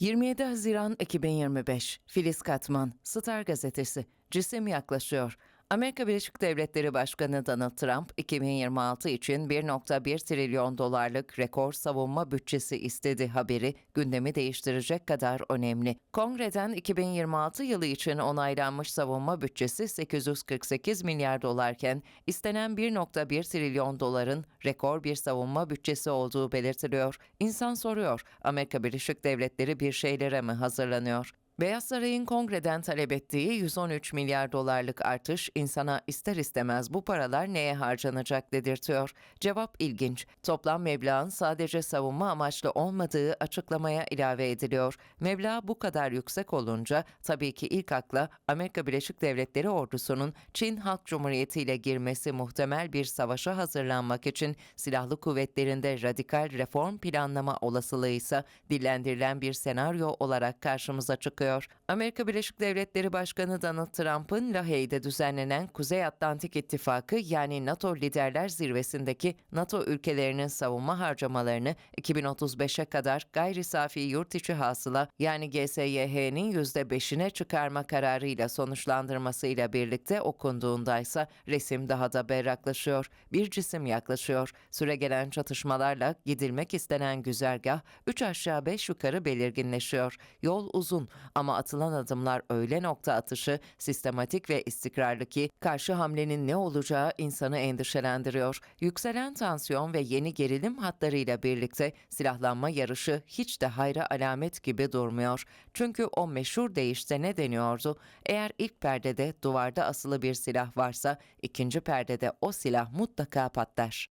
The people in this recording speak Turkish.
27 Haziran 2025 Filiz Katman, Star Gazetesi, cisim yaklaşıyor. Amerika Birleşik Devletleri Başkanı Donald Trump, 2026 için 1.1 trilyon dolarlık rekor savunma bütçesi istedi haberi gündemi değiştirecek kadar önemli. Kongreden 2026 yılı için onaylanmış savunma bütçesi 848 milyar dolarken istenen 1.1 trilyon doların rekor bir savunma bütçesi olduğu belirtiliyor. İnsan soruyor, Amerika Birleşik Devletleri bir şeylere mi hazırlanıyor? Beyaz Saray'ın kongreden talep ettiği 113 milyar dolarlık artış insana ister istemez bu paralar neye harcanacak dedirtiyor. Cevap ilginç. Toplam meblağın sadece savunma amaçlı olmadığı açıklamaya ilave ediliyor. Meblağ bu kadar yüksek olunca tabii ki ilk akla Amerika Birleşik Devletleri ordusunun Çin Halk Cumhuriyeti ile girmesi muhtemel bir savaşa hazırlanmak için silahlı kuvvetlerinde radikal reform planlama olasılığı ise dillendirilen bir senaryo olarak karşımıza çıkıyor. Amerika Birleşik Devletleri Başkanı Donald Trump'ın Lahey'de düzenlenen Kuzey Atlantik İttifakı yani NATO Liderler Zirvesi'ndeki NATO ülkelerinin savunma harcamalarını 2035'e kadar gayri safi yurt içi hasıla yani GSYH'nin %5'ine çıkarma kararıyla sonuçlandırmasıyla birlikte okunduğundaysa resim daha da berraklaşıyor. Bir cisim yaklaşıyor. Süregelen çatışmalarla gidilmek istenen güzergah 3 aşağı 5 yukarı belirginleşiyor. Yol uzun ama atılan adımlar öyle nokta atışı, sistematik ve istikrarlı ki karşı hamlenin ne olacağı insanı endişelendiriyor. Yükselen tansiyon ve yeni gerilim hatlarıyla birlikte silahlanma yarışı hiç de hayra alamet gibi durmuyor. Çünkü o meşhur değişte ne deniyordu? Eğer ilk perdede duvarda asılı bir silah varsa ikinci perdede o silah mutlaka patlar.